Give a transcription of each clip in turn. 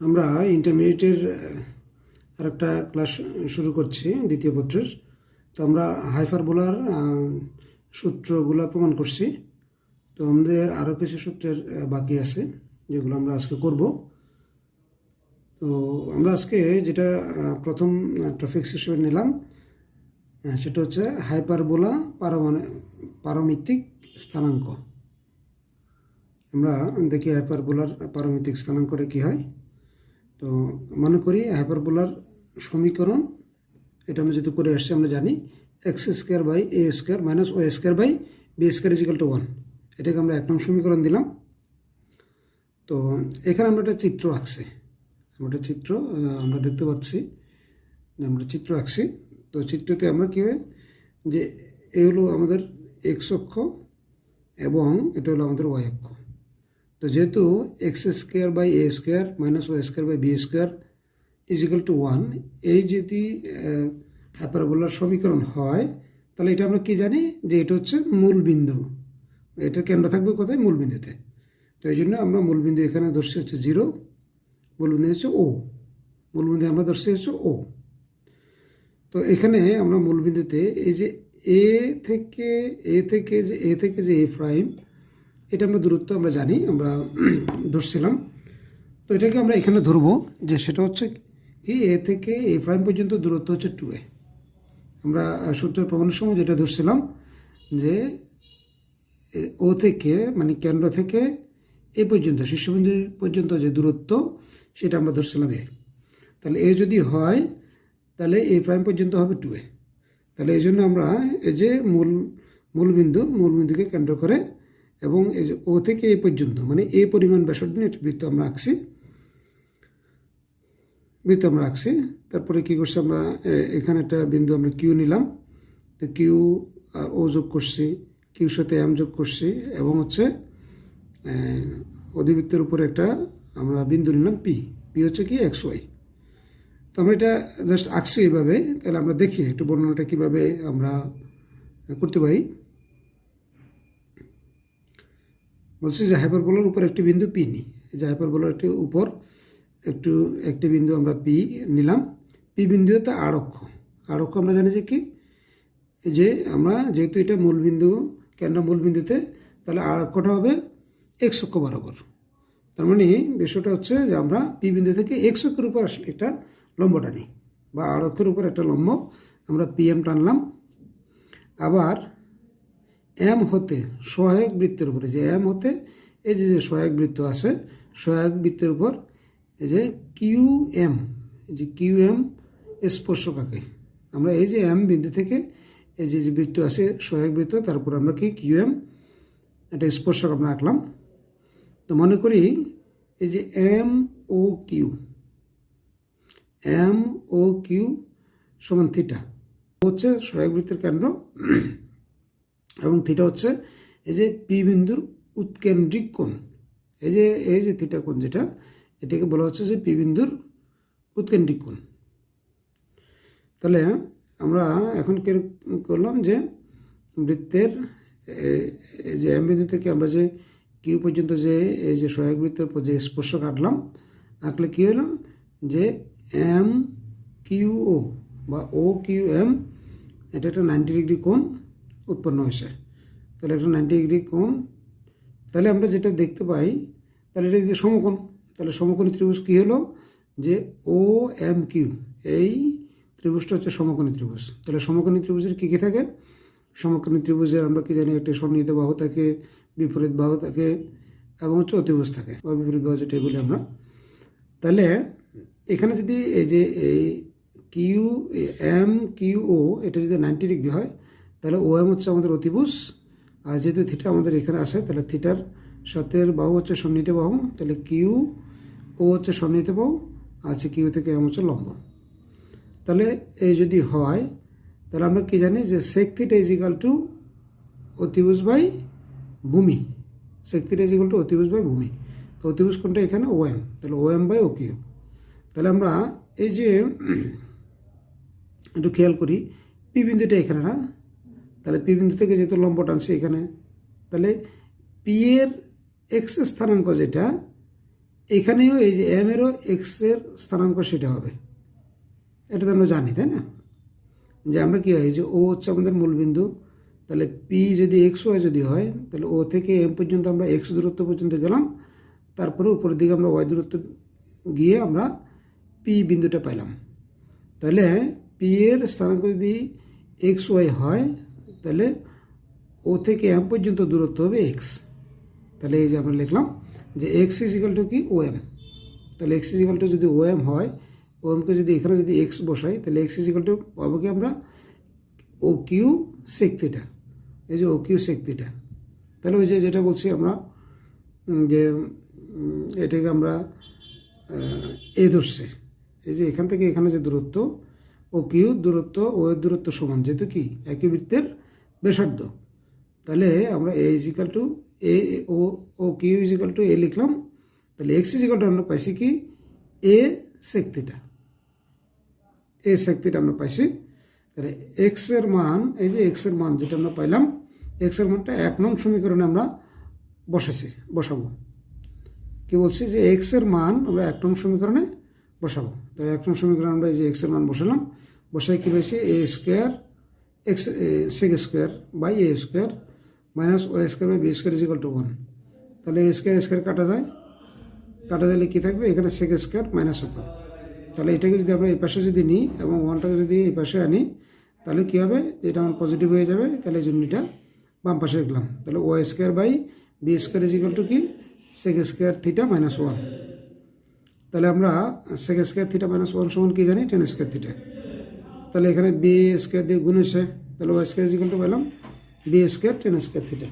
আমরা ইন্টারমিডিয়েটের আর একটা ক্লাস শুরু করছি, দ্বিতীয় পত্রের। তো আমরা হাইপারবোলার সূত্রগুলো প্রমাণ করছি। তো আমাদের আরও কিছু সূত্রের বাকি আছে, যেগুলো আমরা আজকে করব। তো আমরা আজকে যেটা প্রথম টপিক্স হিসেবে নিলাম সেটা হচ্ছে হাইপারবোলা পারমাণ পারমিতিক স্থানাঙ্ক। আমরা দেখি হাইপারবোলার পারমিতিক স্থানাঙ্কটা কী হয়। তো মনে করি হাইপারবোলার সমীকরণ, এটা আমরা যেহেতু করে আসছি, আমরা জানি X square by A square minus O square by B square equal to one এটাকে আমরা এক নং সমীকরণ দিলাম। তো এখানে আমরা একটা চিত্র আঁকছি। আমরা একটা চিত্র আমরা দেখতে পাচ্ছি যে আমরা চিত্র আঁকছি। তো চিত্রতে আমরা কী হয় যে এ হলো আমাদের এক্স অক্ষ এবং এটা হলো আমাদের ওয়াই অক্ষ। তো যেহেতু X square by A square minus Y square by B square is equal to one এই যদি হ্যাপারবোলার সমীকরণ হয়, তাহলে এটা আমরা কি জানি? যে এটা হচ্ছে মূল বিন্দু। এটা কেন্দ্র থাকবে কোথায়? মূল বিন্দুতে। তো এই জন্য আমরা মূল বিন্দু এখানে ধরছি হচ্ছে জিরো মূল বিন্দু হচ্ছে ও মূল বিন্দু আমরা ধরছি হচ্ছে ও তো এখানে আমরা মূল বিন্দুতে এই যে এ থেকে এ থেকে যে এ থেকে যে এ প্রাইম এটা আমরা দূরত্ব আমরা জানি, আমরা ধরছিলাম তো এটাকে আমরা এখানে ধরবো যে সেটা হচ্ছে কি, এ থেকে এ প্রাইম পর্যন্ত দূরত্ব হচ্ছে টু এ। আমরা সূত্রের প্রমাণের সময় যেটা ধরছিলাম যে ও থেকে মানে কেন্দ্র থেকে এ পর্যন্ত, শীর্ষবিন্দু পর্যন্ত যে দূরত্ব, সেটা আমরা ধরছিলাম এ। তাহলে এ যদি হয়, তাহলে এ প্রাইম পর্যন্ত হবে টু এ। তাহলে এই জন্য আমরা এই যে মূল মূল বিন্দু মূল বিন্দুকে কেন্দ্র করে এবং এই যে ও থেকে এ পর্যন্ত মানে এ পরিমাণ ব্যাসার্ধ নিয়ে একটা বৃত্ত আমরা আঁকছি। বৃত্ত আমরা আঁকছি। তারপরে কী করছি আমরা? এখানে একটা বিন্দু আমরা কিউ নিলাম। তো কিউ আর ও যোগ করছি কিউর সাথে এম যোগ করছি এবং হচ্ছে অধিবৃত্তের উপরে একটা আমরা বিন্দু নিলাম পি পি হচ্ছে কি? এক্স ওয়াই তো আমরা এটা জাস্ট আঁকছি এইভাবে তাহলে আমরা দেখি একটু বর্ণনাটা কীভাবে আমরা করতে পারি। বলছি যে হাইপারবোলার উপর একটি বিন্দু পি নিই যে হাইপারবোলার একটি উপর একটু, একটি বিন্দু আমরা পি নিলাম। পি বিন্দুতে আর অক্ষ। আর অক্ষ আমরা জানি যে কি? যে আমরা যেহেতু এটা মূল বিন্দু, কেন্দ্র মূল বিন্দুতে, তাহলে আর অক্ষটা হবে এক্স অক্ষ বরাবর। তার মানে বিষয়টা হচ্ছে যে আমরা পি বিন্দু থেকে এক্স অক্ষের উপর একটা লম্ব টানি, বা আর অক্ষের উপর একটা লম্ব আমরা পি এম টানলাম। আবার এম হতে সহায়ক বৃত্তের উপরে, যে এম হতে এই যে যে সহায়ক বৃত্ত আছে, সহায়ক বৃত্তের উপর এই যে কিউ এম, এই যে কিউ এম স্পর্শকাকে। আমরা এই যে এম বিন্দু থেকে এই যে যে বৃত্ত আছে, সহায়ক বৃত্ত, তারপর আমরা কি কিউ এম, একটা স্পর্শক আমরা আঁকলাম। তো মনে করি এই যে M O Q, M O Q সমান থিটা হচ্ছে সহায়ক বৃত্তের কেন্দ্র। এবং থিটা হচ্ছে এই যে পি বিন্দুর উৎকেন্দ্রিক কোণ। এই যে এই যে থিটা কোণ যেটা, এটাকে বলা হচ্ছে যে পি বিন্দুর উৎকেন্দ্রিক কোণ। তাহলে আমরা এখন করলাম যে বৃত্তের এই যে এম বিন্দু থেকে আমরা যে কিউ পর্যন্ত যে এই যে সহায়ক বৃত্তের উপর যে স্পর্শ কাটলাম আঁকলে কী হলো? যে এম কিউ ও বা ও কিউ এম এটা একটা নাইনটি ডিগ্রি কোণ উৎপন্ন হয়েছে। তাহলে একটা নাইনটি ডিগ্রি কোণ, তাহলে আমরা যেটা দেখতে পাই, তাহলে এটা যদি সমকোণ, তাহলে সমকোণী ত্রিভুজ কী হলো? যে ও এম কিউ এই ত্রিভুজটা হচ্ছে সমকোণী ত্রিভুজ। তাহলে সমকোণী ত্রিভুজের কী কী থাকে? সমকোণী ত্রিভুজের আমরা কি জানি, একটি সন্নিহিত বাহু থাকে, বিপরীত বাহু থাকে, এবং হচ্ছে অতিভুজ থাকে, বা বিপরীত বাহু যেটাই বলি আমরা। তাহলে এখানে যদি এই যে এই কিউ এম কিউ ও এটা যদি নাইনটি ডিগ্রি হয় তাহলে ও এম হচ্ছে আমাদের অতিভুজ। আর যেহেতু থিটা আমাদের এখানে আসে তাহলে থিটার সাথে বাহু হচ্ছে সন্নিহিত বাহু, তাহলে কিউ ও হচ্ছে সন্নিহিত বাহু হচ্ছে কিউ থেকে এম হচ্ছে লম্ব। তাহলে এই যদি হয়, তাহলে আমরা কি জানি যে সেক থিটা টু অতিভুজ বাই ভূমি। সেক থিটা টু অতিভুজ বাই ভূমি। তো অতিভুজ কোনটা এখানে? ও এম তাহলে O M by O Q তাহলে আমরা এই যে, একটু খেয়াল করি পি বিন্দুটা এখানে না? তাহলে পি বিন্দু থেকে যেহেতু লম্ব টানছে এখানে, তাহলে পি এর এক্স স্থানাঙ্ক যেটা, এখানেও এই যে এম এরও এক্সের স্থানাঙ্ক সেটা হবে। এটা তো আমরা জানি, তাই না? যে আমরা কী হয় যে ও হচ্ছে আমাদের মূলবিন্দু তাহলে পি যদি এক্স ওয়াই যদি হয়, তাহলে ও থেকে এম পর্যন্ত আমরা এক্স দূরত্ব পর্যন্ত গেলাম, তারপরে উপরের দিকে আমরা ওয়াই দূরত্ব গিয়ে আমরা পি বিন্দুটা পাইলাম। তাহলে পি এর স্থানাঙ্ক যদি এক্স ওয়াই হয় তাহলে ও থেকে এম পর্যন্ত দূরত্ব হবে এক্স তাহলে এই যে আমরা লিখলাম যে এক্স ইজিক্যাল টু কি? ও এম তাহলে এক্স ইজিক্যাল টু যদি ও এম হয় ও এমকে যদি এখানে যদি এক্স বসাই, তাহলে এক্স ইজিক্যাল টু পাবো কি আমরা? ও কিউ সেক থিটা এই যে ও কিউ সেক তাহলে ওই যে যেটা বলছি আমরা যে এটাকে আমরা এ ধরছে। এই যে এখান থেকে এখানে যে দূরত্ব ও কিউ দূরত্ব ও এর দূরত্ব সমান, যেহেতু কি? একই বৃত্তের ব্যাসার্ধ তাহলে আমরা A equal to A O O Q equal to A লিখলাম। তাহলে এক্স ইজিক্যাল টু আমরা পাইছি কি? এ সেক থিটা এ সেক থিটা আমরা পাইছি। তাহলে এক্সের মান, এই যে এক্সের মান যেটা আমরা পাইলাম এক্সের মানটা এক নং সমীকরণে আমরা বসেছি বসাবো। কি বলছি? যে এক্সের মান আমরা এক নং সমীকরণে বসাবো। তাহলে এক নং সমীকরণে আমরা এই যে এক্সের মান বসালাম। বসাই কী পাইছি? A square X sec square by A square minus O square by B square equal to one তাহলে এ স্কোয়ার স্কোয়ার কাটা যায়। কাটা দিলে কী থাকবে? এখানে সেক স্কোয়ার মাইনাস হতো। তাহলে এটাকে যদি আমরা এই পাশে যদি নিই এবং ওয়ানটাকে যদি এই পাশে আনি, তাহলে কী হবে? এটা আমার পজিটিভ হয়ে যাবে, তাহলে এই বাম পাশে রাখলাম। তাহলে O square by B square equal to কি? Sec square theta minus one তাহলে আমরা sec square theta minus one সমান কি জানি? টেন স্কোয়ার থিটা তাহলে এখানে বি স্কোয়ার দিয়ে গুণ হয়েছে। তাহলে ওয়াই স্কোয়ার ইজিক্যাল টু পেলাম B square tan square theta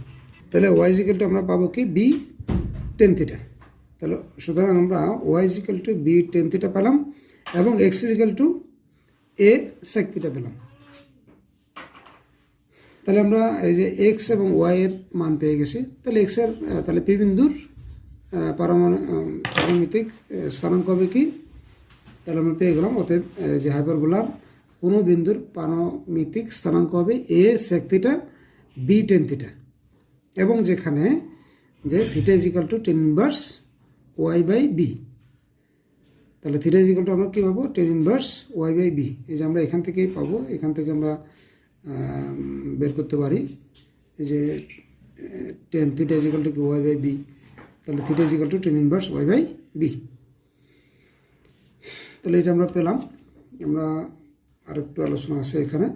তাহলে ওয়াই ইজিক্যাল টু আমরা পাবো কি? বি টেন থিটা তাহলে সুতরাং আমরা Y equal to B tan theta পেলাম এবং X equal to A sec theta পেলাম। তাহলে আমরা এই যে এক্স এবং ওয়াই এর মান পেয়ে গেছি। তাহলে এক্সের, তাহলে পি বিন্দুর পারমাণবিক স্থানাঙ্ক হবে কি? তাহলে আমরা পেয়ে গেলাম। অতএব যে হাইপারবোলার কোনো বিন্দুর পারমিতিক স্থানাঙ্ক হবে A sec theta B tan theta এবং যেখানে যে theta equal to tan inverse Y by B তাহলে থিটা ইজিক্যাল টু আমরা কী পাবো? Tan inverse Y by B এই যে আমরা এখান থেকেই পাবো, এখান থেকে আমরা বের করতে পারি। যে টেন থিটা ইজিক্যাল টু কি ওয়াই বাই বি তাহলে theta equal to tan inverse Y by B তাহলে এটা আমরা পেলাম। আমরা আরেকটু আলোচনা আছে এখানে।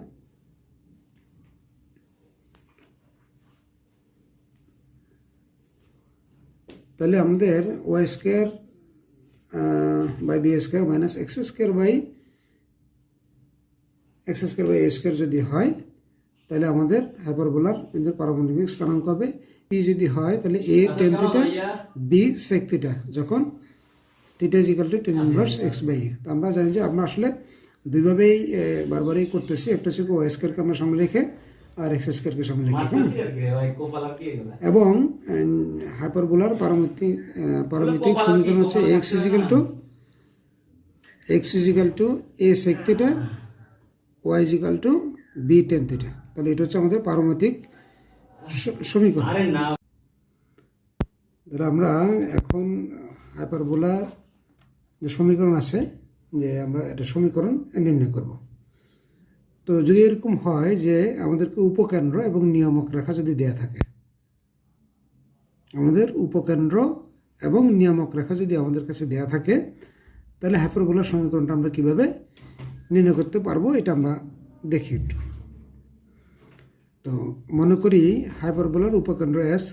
তাহলে আমাদের Y square by B square minus X square by X square by A square যদি হয় তাহলে আমাদের হাইপারবোলার বিন্দুর পারমাণবিক স্থানাঙ্ক হবে। পি যদি হয় তাহলে A tan theta B sec theta যখন theta is equal to tan inverse X by A তো আমরা জানি যে আমরা আসলে দুইভাবেই বারবারই করতেছি। একটা হচ্ছে ওয়াই স্কোয়ারকে আমরা সামনে রেখে আর এক্স স্কোয়ারকে সামনে রেখে হ্যাঁ? এবং হাইপারবোলার পারমিতিক পারমিতিক সমীকরণ হচ্ছে X equal to X equal to A sec theta Y equal to B tan theta তাহলে এটা হচ্ছে আমাদের পারমিতিক সমীকরণ। আরে না। ধরো আমরা এখন হাইপারবোলার যে সমীকরণ আছে যে আমরা এটা সমীকরণ নির্ণয় করব। তো যদি এরকম হয় যে আমাদেরকে উপকেন্দ্র এবং নিয়ামক রেখা যদি দেয়া থাকে, আমাদের উপকেন্দ্র এবং নিয়ামক রেখা যদি আমাদের কাছে দেয়া থাকে, তাহলে হাইপারবোলার সমীকরণটা আমরা কীভাবে নির্ণয় করতে পারব এটা আমরা দেখি একটু। তো মনে করি হাইপারবোলার উপকেন্দ্র এস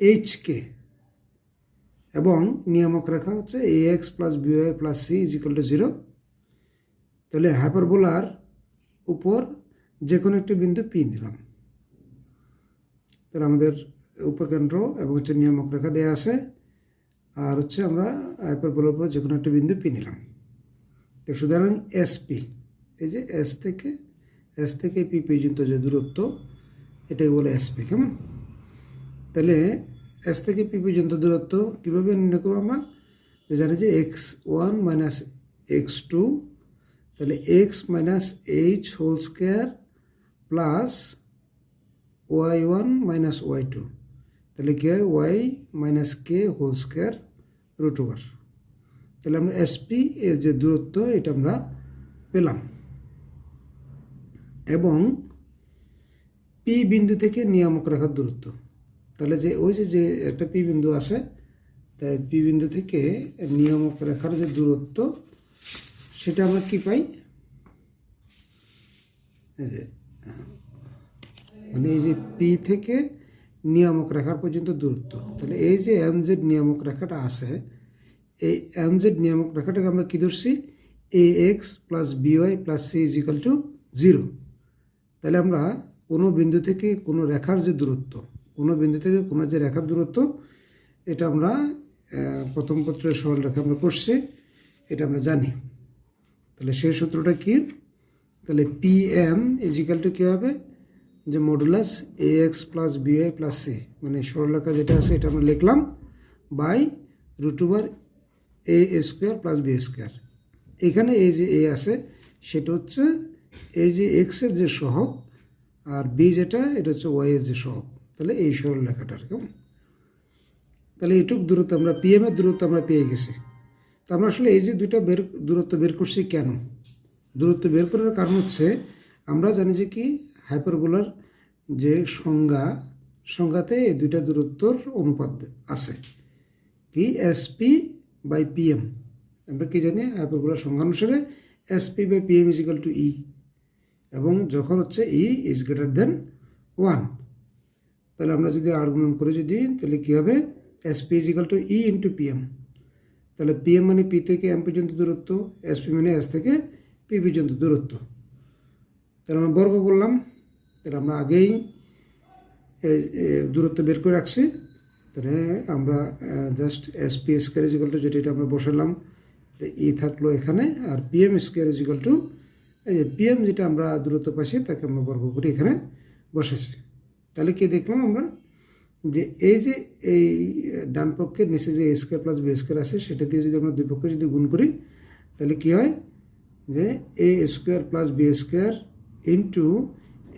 এইচ কে এবং নিয়ামক রেখা হচ্ছে A X plus B Y plus C equal to zero তাহলে হাইপারবোলার উপর যে কোনো একটি বিন্দু পি নিলাম। তাহলে আমাদের উপকেন্দ্র এবং হচ্ছে নিয়ামক রেখা দেওয়া আছে। আর হচ্ছে আমরা হাইপারবোলার উপর যে কোনো একটা বিন্দু পি নিলাম। তো সুতরাং এসপি এই যে এস থেকে এস থেকে পি পর্যন্ত যে দূরত্ব, এটাকে বলে এসপি কেমন? তাহলে এস থেকে পি পর্যন্ত দূরত্ব কীভাবে নির্ণয় করব আমরা? যে জানি যে X one minus X two তাহলে X minus H whole square plus Y one minus Y two তাহলে কী হয়? Y minus K whole square root over তাহলে আমরা এসপি এর যে দূরত্ব এটা আমরা পেলাম। এবং পি বিন্দু থেকে নিয়ামক রাখার দূরত্ব তাহলে যে ওই যে যে একটা পি বিন্দু আছে, তাই পি বিন্দু থেকে নিয়ামক রেখার যে দূরত্ব, সেটা আমরা কি পাই? মানে এই যে পি থেকে নিয়ামক রেখার পর্যন্ত দূরত্ব। তাহলে এই যে এম জেড নিয়ামক রেখাটা আছে, এই এম জেড নিয়ামক রেখাটাকে আমরা কী ধরছি? A X plus B Y plus C equal to zero. তাহলে আমরা কোনো বিন্দু থেকে কোনো রেখার যে দূরত্ব কোনো বিন্দু থেকে কোনো যে রেখার দূরত্ব, এটা আমরা প্রথম পত্রের সরল রেখা আমরা করছি, এটা আমরা জানি। তাহলে সেই সূত্রটা কি? তাহলে পি এম ইজিক্যাল টু কী হবে? যে modulus A X plus B Y plus C মানে সরলরেখা যেটা আছে এটা আমরা লিখলাম by root over A square plus B square এখানে এই যে এ আছে, সেটা হচ্ছে এই যে এক্সের যে সহগ, আর বি যেটা, এটা হচ্ছে ওয়াই এর যে সহগ। তাহলে এই সরল লেখাটার কেমন তাহলে এইটুক দূরত্ব আমরা পিএম এর দূরত্ব আমরা পেয়ে গেছি। তো আমরা আসলে এই যে দুইটা বের, দূরত্ব বের করছি কেন? দূরত্ব বের করার কারণ হচ্ছে আমরা জানি যে কি? হাইপারবোলার যে সংজ্ঞা, সংজ্ঞাতে এই দুইটা দূরত্বর অনুপাত আছে। কি? এসপি বাই পিএম আমরা কি জানি? হাইপারবোলার সংজ্ঞা অনুসারে SP by PM is equal to E এবং যখন হচ্ছে E is greater than one তাহলে আমরা যদি আর্গুমেন্ট করে যদি, তাহলে কী হবে? SP is equal to E into PM তাহলে পিএম মানে পি থেকে এম পর্যন্ত দূরত্ব এসপি মানে এস থেকে পি পর্যন্ত দূরত্ব। তাহলে আমরা বর্গ করলাম। তাহলে আমরা আগেই দূরত্ব বের করে রাখছি। তাহলে আমরা just S P square equal to যেটা এটা আমরা বসালাম ই থাকল এখানে, আর পিএম স্কোয়ার ইজিকাল টু এই যে পিএম যেটা আমরা দূরত্ব পাইছি, তাকে আমরা বর্গ করে এখানে বসেছি তাহলে কি দেখলাম আমরা? যে এই যে এই ডান পক্ষের নিচে যে A square plus B square আছে, সেটা দিয়ে যদি আমরা দুই পক্ষে যদি গুণ করি, তাহলে কি হয়? যে A square plus B square into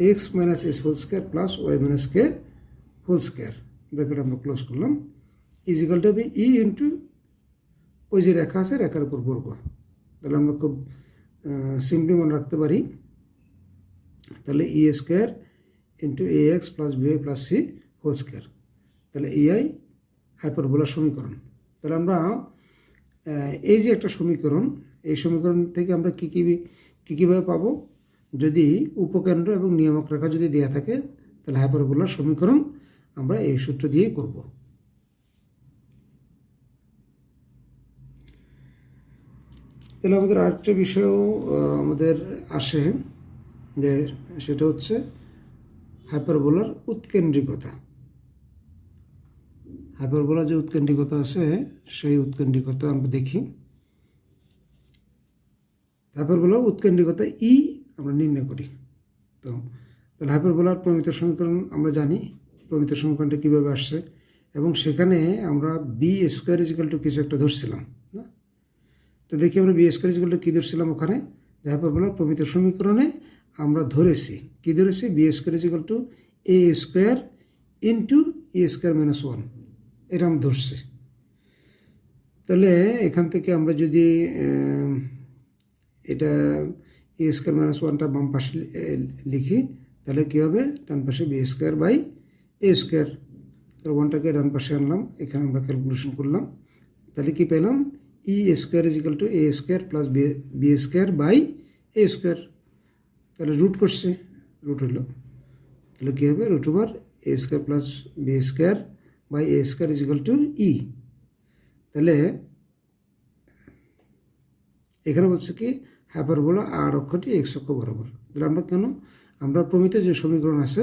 X minus S whole square plus Y minus K whole square bracket আমরা ক্লোজ করলাম। Equal to B E into ওই যে রেখা আছে, রেখার উপর বর্গ। তাহলে আমরা খুব সিম্পলি মনে রাখতে পারি। তাহলে e square into a x plus b plus c whole square তাহলে ইআই হাইপারবোলার সমীকরণ। তাহলে আমরা এই যে একটা সমীকরণ, এই সমীকরণ থেকে আমরা কী কী কী কীভাবে পাবো? যদি উপকেন্দ্র এবং নিয়ামক রেখা যদি দেওয়া থাকে, তাহলে হাইপারবোলার সমীকরণ আমরা এই সূত্র দিয়েই করব। তাহলে আমাদের আরেকটা বিষয়ও আমাদের আসে, যে সেটা হচ্ছে হাইপারবোলার উৎকেন্দ্রিকতা। হাইপারবোলার যে উৎকেন্দ্রিকতা আছে, সেই উৎকেন্দ্রিকতা আমরা দেখি। হাইপারবোলার উৎকেন্দ্রিকতা ই আমরা নির্ণয় করি। তো তাহলে হাইপারবোলার প্রমিত সমীকরণ আমরা জানি, প্রমিত সমীকরণটা কীভাবে আসছে, এবং সেখানে আমরা বি স্কোয়ার ইজিক্যাল টু কিছু একটা ধরছিলাম, না? তো দেখি আমরা বি স্কোয়ার ইজিক্যাল টু কী ধরছিলাম ওখানে? যে হাইপারবোলার প্রমিত সমীকরণে আমরা ধরেছি। কি ধরেছি? B square is equal to a square into e square minus one এটা আমরা ধরছি। তাহলে এখান থেকে আমরা যদি এটা এ স্কোয়ার মাইনাস ওয়ানটা বাম পাশে লিখি, তাহলে কী হবে? ডান পাশে b square by a square তাহলে ওয়ানটাকে ডান পাশে আনলাম, এখানে আমরা ক্যালকুলেশন করলাম। তাহলে কি পেলাম? E square is equal to a square plus b square by a square তাহলে রুট করছি রুট হলো। তাহলে কী হবে? Root over a square plus b square by a square is equal to e তাহলে এখানে বলছে কি হাইপারবোলা আর অক্ষটি এক্স অক্ষ বরাবর। তাহলে আমরা কেন? আমরা প্রমিত যে সমীকরণ আছে,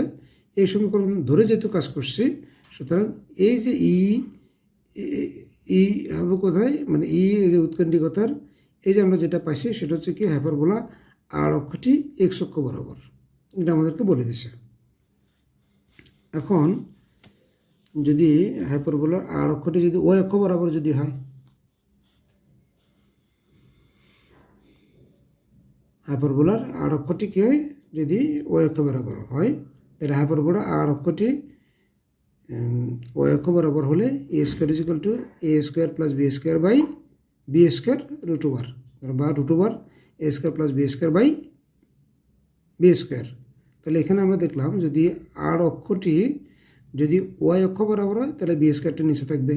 এই সমীকরণ ধরে যেহেতু কাজ করছি, সুতরাং এই যে ই ই হবে কোথায়? মানে ই যে উৎকণ্ঠিকতার এই যে আমরা যেটা পাইছি সেটা হচ্ছে কি হাইপারবোলা আর অক্ষটি এক্স অক্ষ বরাবর। এটা আমাদেরকে বলে দিছে। এখন যদি হাইপর হাইপারবোলার আর অক্ষটি যদি ওই অক্ষ বরাবর যদি হয় হাইপর হাইপারবোলার আর অক্ষটি কী হয় যদি ওই অক্ষ বরাবর হয়, তাহলে হাইপারবোলা আর অক্ষটি ওই অক্ষ বরাবর হলে a square is equal to a square plus b square by b square root over বা root over a square plus b square by b square তাহলে এখানে আমরা দেখলাম যদি আর অক্ষটি যদি ওয়াই অক্ষ বরাবর হয়, তাহলে বি স্কোয়ারটা নিচে থাকবে।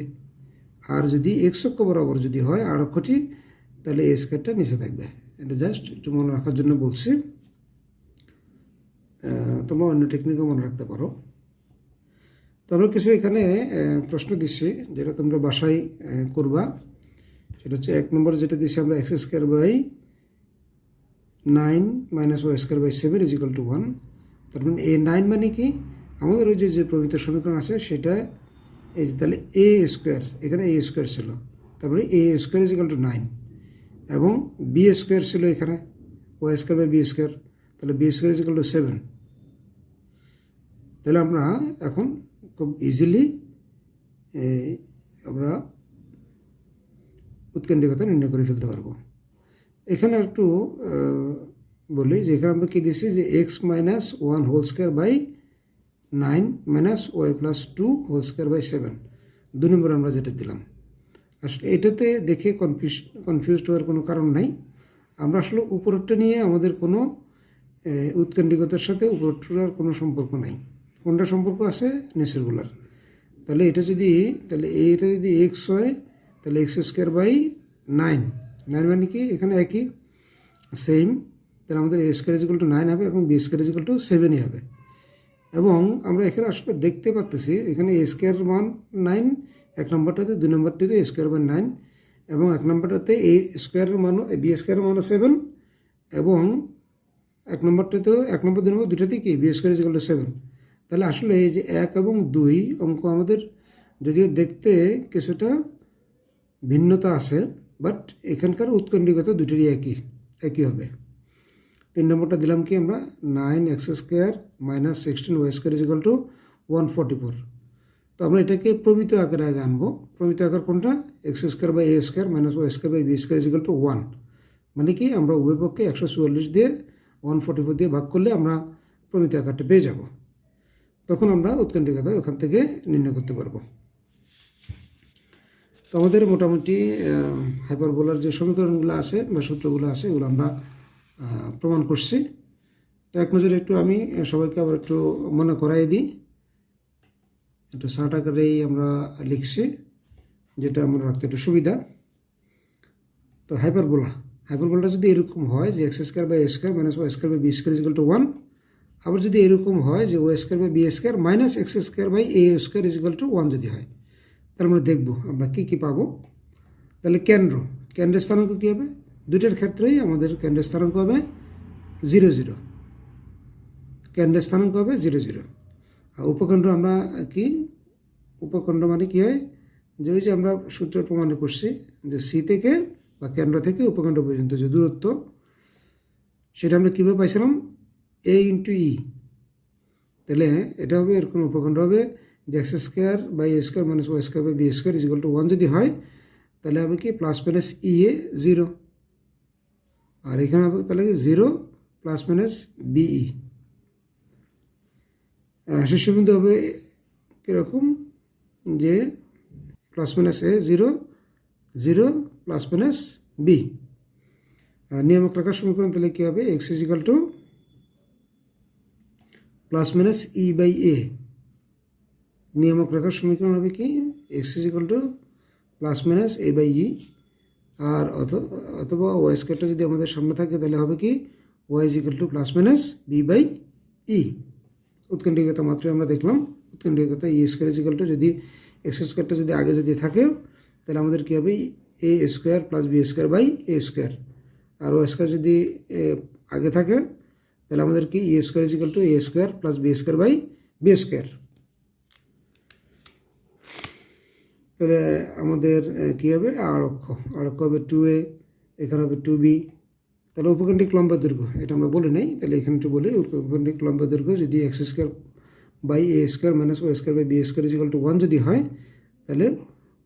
আর যদি এক্স অক্ষ বরাবর যদি হয় আর অক্ষটি, তাহলে এ স্কোয়ারটা নিচে থাকবে। এটা জাস্ট একটু মনে রাখার জন্য বলছি। তোমরা অন্য টেকনিকও মনে রাখতে পারো। তো আমরা কিছু এখানে প্রশ্ন দিচ্ছি, যেটা তোমরা বাসায় করবা। সেটা হচ্ছে এক নম্বর যেটা দিচ্ছি আমরা x square by nine minus y square by seven is equal to one তার মানে এ নাইন মানে কি? আমাদের ওই যে যে প্রকৃত সমীকরণ আছে, সেটা এই যে তাহলে এ স্কোয়ার এখানে এ স্কোয়ার ছিল। তারপরে a square is equal to nine এবং বি স্কোয়ার ছিল এখানে y square by b square তাহলে b square is equal to seven তাহলে আমরা এখন খুব ইজিলি আমরা উৎকেন্দ্রিকতা নির্ণয় করে ফেলতে পারব। এখানে একটু বলি যে এখানে আমরা কী দিচ্ছি যে x minus one whole square by nine minus y plus two whole square by seven দু নম্বর আমরা যেটা দিলাম। আসলে এটাতে দেখে কনফিউজ কনফিউজড হওয়ার কোনো কারণ নাই। আমরা আসলে উপরটা নিয়ে আমাদের কোনো উৎকেন্দ্রিকতার সাথে উপরটার কোনো সম্পর্ক নাই। কোনটা সম্পর্ক আছে? নিচেরগুলার তাহলে এটা যদি, তাহলে এইটা যদি এক্স হয়, তাহলে x square by nine nine মানে কি এখানে একই সেম তাহলে আমাদের a square is equal to nine হবে এবং b square is equal to seven i হবে। এবং আমরা এখানে আসলে দেখতে পাচ্তেছি এখানে এ স্কোয়ার মান নাইন এক নম্বরটাতে, দুই নম্বরটিতে এ স্কোয়ার মান নাইন এবং এক নম্বরটাতে এ স্কোয়ারের মানও বি স্কোয়ারের মানও সেভেন এবং এক নম্বরটাতেও, এক নম্বর, দুই নম্বর দুটাতেই কি b square is equal to seven তাহলে আসলে এই যে এক এবং দুই অঙ্ক আমাদের যদিও দেখতে কিছুটা ভিন্নতা আছে বাট এখানকার উৎকণ্ডিকতা দুটোরই একই একই হবে। তিন নম্বরটা দিলাম কি আমরা? Nine x square minus sixteen y square is equal to one forty four তো আমরা এটাকে প্রমিত আকারে আগে আনব। প্রমিত আকার কোনটা? X square by a square minus y square by b square is equal to one মানে কি? আমরা উভয় পক্ষে একশো চুয়াল্লিশ দিয়ে ওয়ান ফর্টি ফোর দিয়ে ভাগ করলে আমরা প্রমিত আকারটা পেয়ে যাব। তখন আমরা উৎকণ্ঠিকতা ওখান থেকে নির্ণয় করতে পারব। তো আমাদের মোটামুটি হাইপার হাইপারবোলার যে সমীকরণগুলো আছে বা সূত্রগুলো আছে, এগুলো আমরা প্রমাণ করছি। তো এক নজরে একটু আমি সবাইকে আবার একটু মনে করাই দিই। একটু ষাট আকারেই আমরা লিখছি, যেটা আমরা রাখতে একটু সুবিধা। তো হাইপারবোলা হাইপারবোলাটা যদি এরকম হয় যে x square by square minus y square by b square is equal to one আবার যদি এরকম হয় যে y square by b square minus x square by a square is equal to one যদি হয় তাহলে আমরা দেখব, আমরা কী কী পাবো? তাহলে কেন্দ্র। কেন্দ্রের স্থানাঙ্ক কী হবে? দুইটার ক্ষেত্রেই আমাদের কেন্দ্রের স্থানাঙ্ক হবে জিরো জিরো। কেন্দ্রের স্থানাঙ্ক হবে জিরো জিরো। আর উপকেন্দ্র আমরা কি? উপকেন্দ্র মানে কী হয়? যে ওই যে আমরা সূত্রের প্রমাণ করছি যে সি থেকে বা কেন্দ্র থেকে উপকেন্দ্র পর্যন্ত যে দূরত্ব, সেটা আমরা কীভাবে পাইছিলাম? A into e. তাহলে এটা হবে এরকম উপখণ্ড হবে যে x square by a square minus y square by b square is equal to one যদি হয়, তাহলে হবে কি plus minus e a zero আর এখানে হবে তাহলে কি জিরো প্লাস মাইনাস বিই শীর্ষবিন্দু হবে কীরকম? যে plus minus a zero zero plus minus b নিয়ামক রাখার সমীকরণ তাহলে কী হবে? X is equal to plus minus e by a নিয়ামক রেখার সমীকরণ হবে কি? X is equal to plus minus a by e আর অথ- অথবা ওয়াই স্কোয়ারটা যদি আমাদের সামনে থাকে, তাহলে হবে কি? Y is equal to plus minus b by e উৎকেন্দ্রিকতা মাত্রই আমরা দেখলাম। উৎকেন্দ্রিকতা e square is equal to যদি এক্স স্কোয়ারটা যদি আগে যদি থাকে, তাহলে আমাদের কী হবে? A square plus b square by a square R y square যদি আগে থাকে, তাহলে আমাদের কি? A square is equal to a square plus b square by b square তাহলে আমাদের কী হবে? আর অক্ষ। হবে টু এ এখানে হবে টু বি তাহলে উপকেন্দ্রিক লম্ব দৈর্ঘ্য, এটা আমরা বলি নাই। তাহলে এখানে একটু বলি উপকেন্দ্রিক লম্ব দৈর্ঘ্য যদি x square by a square minus o square by b square is equal to one যদি হয়, তাহলে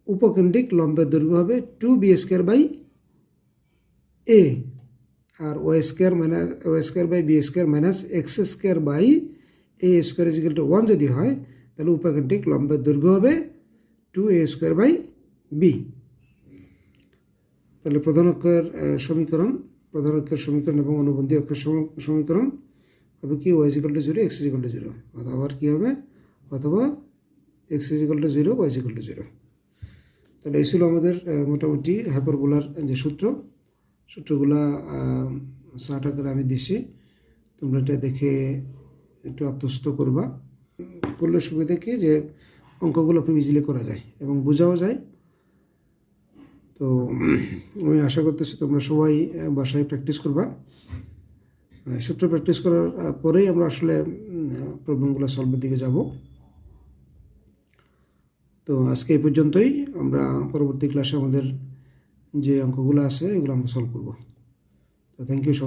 উপকেন্দ্রিক লম্বের দৈর্ঘ্য হবে two b square by a R o square minus o square by b square minus x square by a square is equal to one যদি হয়, তাহলে উপকেন্দ্রিক লম্বের দৈর্ঘ্য হবে two a square by b তাহলে প্রধান অক্ষের সমীকরণ, প্রধান অক্ষের সমীকরণ এবং অনুবন্ধী অক্ষের সম- সমীকরণ হবে কি? Y is equal to zero x is equal to zero আবার কী হবে? অথবা x is equal to zero y is equal to zero তাহলে এই ছিল আমাদের মোটামুটি হাইপারবোলার যে সূত্র। সূত্রগুলা স্মার্ট আকারে আমি দিছি। তোমরা এটা দেখে একটু আত্মস্থ করবা। করলে সুবিধা কি? যে অঙ্কগুলো খুব ইজিলি করা যায় এবং বোঝাও যায়। তো আমি আশা করতেছি তোমরা সবাই বাসায় প্র্যাকটিস করবা। সূত্র প্র্যাকটিস করার পরেই আমরা আসলে প্রবলেমগুলো সলভের দিকে যাব। তো আজকে এই পর্যন্তই। আমরা পরবর্তী ক্লাসে আমাদের যে অঙ্কগুলো আছে, এগুলো আমরা সলভ করব। তো থ্যাংক ইউ সবাই।